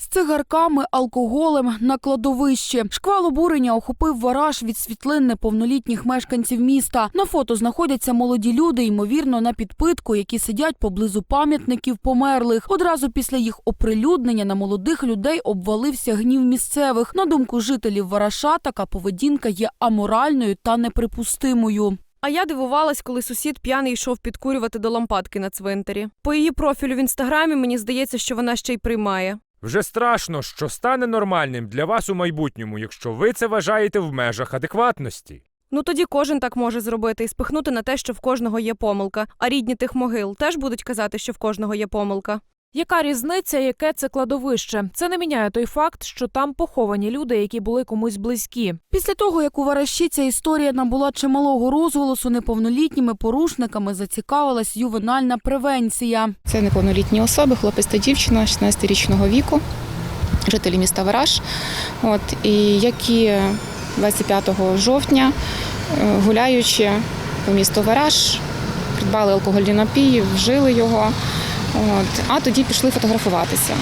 З цигарками, алкоголем на кладовищі. Шквал обурення охопив вараж від світлин неповнолітніх мешканців міста. На фото знаходяться молоді люди, ймовірно, на підпитку, які сидять поблизу пам'ятників померлих. Одразу після їх оприлюднення на молодих людей обвалився гнів місцевих. На думку жителів Вараша, така поведінка є аморальною та неприпустимою. А я дивувалась, коли сусід п'яний йшов підкурювати до лампадки на цвинтарі. По її профілю в інстаграмі мені здається, що вона ще й приймає. Вже страшно, що стане нормальним для вас у майбутньому, якщо ви це вважаєте в межах адекватності. Ну тоді кожен так може зробити і спихнути на те, що в кожного є помилка. А рідні тих могил теж будуть казати, що в кожного є помилка. Яка різниця, яке це кладовище? Це не міняє той факт, що там поховані люди, які були комусь близькі. Після того, як у Вараші ця історія набула чималого розголосу, неповнолітніми порушниками зацікавилась ювенальна превенція. Це неповнолітні особи, хлопець та дівчина 16-річного віку, жителі міста Вараж, от, і які 25 жовтня, е, гуляючи по місту Вараж, придбали алкогольні напії, вжили його, от, а тоді пішли фотографуватися.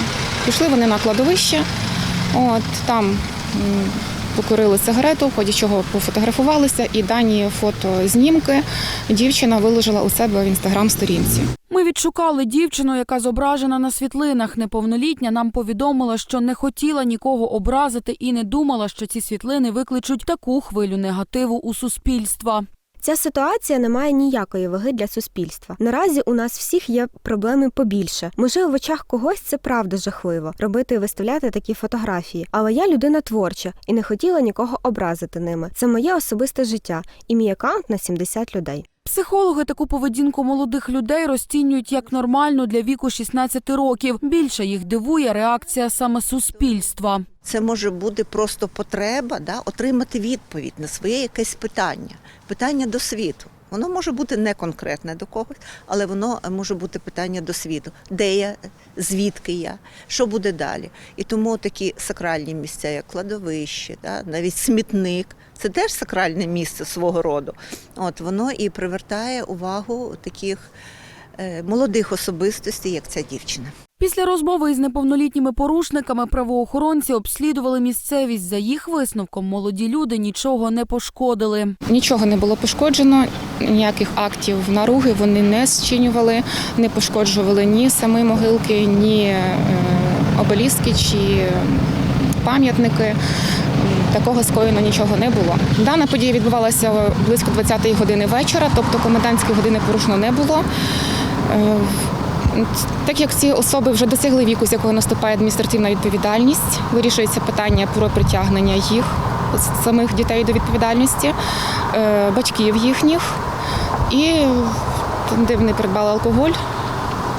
Пішли вони на кладовище, от, там покурили сигарету, в ході чого пофотографувалися, і дані фотознімки дівчина виложила у себе в інстаграм-сторінці. Ми відшукали дівчину, яка зображена на світлинах. Неповнолітня нам повідомила, що не хотіла нікого образити і не думала, що ці світлини викличуть таку хвилю негативу у суспільства. Ця ситуація не має ніякої ваги для суспільства. Наразі у нас всіх є проблеми побільше. Може, в очах когось це правда жахливо робити і виставляти такі фотографії. Але я людина творча і не хотіла нікого образити ними. Це моє особисте життя і мій аккаунт на 70 людей. Психологи таку поведінку молодих людей розцінюють як нормальну для віку 16 років. Більше їх дивує реакція саме суспільства. Це може бути просто потреба да, отримати відповідь на своє якесь питання, питання до світу. Воно може бути не конкретне до когось, але воно може бути питання до світу. Де я, звідки я, що буде далі. І тому такі сакральні місця, як кладовище, да, навіть смітник, це теж сакральне місце свого роду. От воно і привертає увагу таких е, молодих особистостей, як ця дівчина. Після розмови із неповнолітніми порушниками правоохоронці обслідували місцевість. За їх висновком, молоді люди нічого не пошкодили. Нічого не було пошкоджено, ніяких актів наруги вони не зчинювали, не пошкоджували ні самі могилки, ні е, обеліски чи пам'ятники. Такого скоєно нічого не було. Дана подія відбувалася близько 20-ї години вечора, тобто комендантської години порушено не було. Так як ці особи вже досягли віку, з якого наступає адміністративна відповідальність, вирішується питання про притягнення їх самих дітей до відповідальності, е, батьків їхніх, і там, де вони придбали алкоголь,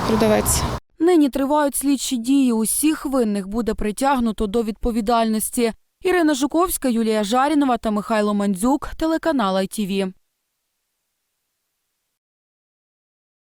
продавець. Нині тривають слідчі дії. Усіх винних буде притягнуто до відповідальності. Ірина Жуковська, Юлія Жарінова та Михайло Мандзюк, телеканал ITV.